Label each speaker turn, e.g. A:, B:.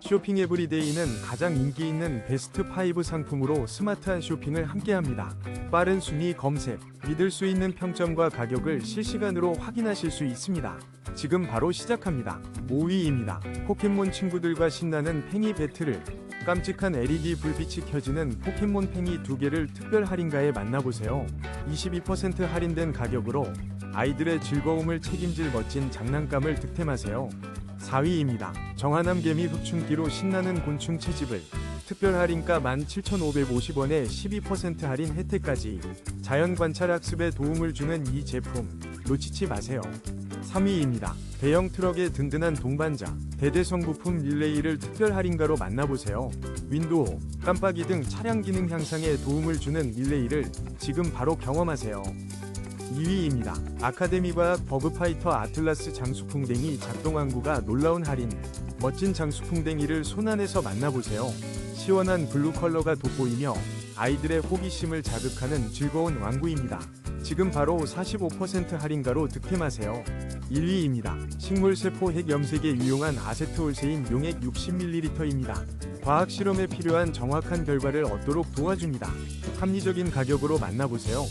A: 쇼핑 에브리데이는 가장 인기 있는 베스트 5 상품으로 스마트한 쇼핑을 함께합니다. 빠른 순위 검색, 믿을 수 있는 평점과 가격을 실시간으로 확인하실 수 있습니다. 지금 바로 시작합니다. 5위입니다. 포켓몬 친구들과 신나는 팽이 배틀을 깜찍한 LED 불빛이 켜지는 포켓몬 팽이 두 개를 특별 할인가에 만나보세요. 22% 할인된 가격으로 아이들의 즐거움을 책임질 멋진 장난감을 득템하세요. 4위입니다. 정하남 개미 흡충기로 신나는 곤충 채집을 특별 할인가 17,550원에 12% 할인 혜택까지 자연 관찰 학습에 도움을 주는 이 제품 놓치지 마세요. 3위입니다. 대형 트럭의 든든한 동반자 대대성 부품 릴레이를 특별 할인가로 만나보세요. 윈도우, 깜빡이 등 차량 기능 향상에 도움을 주는 릴레이를 지금 바로 경험하세요. 2위입니다. 아카데미 과학 버그파이터 아틀라스 장수풍뎅이 작동항구가 놀라운 할인. 멋진 장수풍뎅이를 손안에서 만나보세요. 시원한 블루 컬러가 돋보이며 아이들의 호기심을 자극하는 즐거운 왕구입니다. 지금 바로 45% 할인가로 득템하세요. 1위입니다. 식물세포 핵염색에 유용한 아세트올세인 용액 60ml입니다. 과학 실험에 필요한 정확한 결과를 얻도록 도와줍니다. 합리적인 가격으로 만나보세요.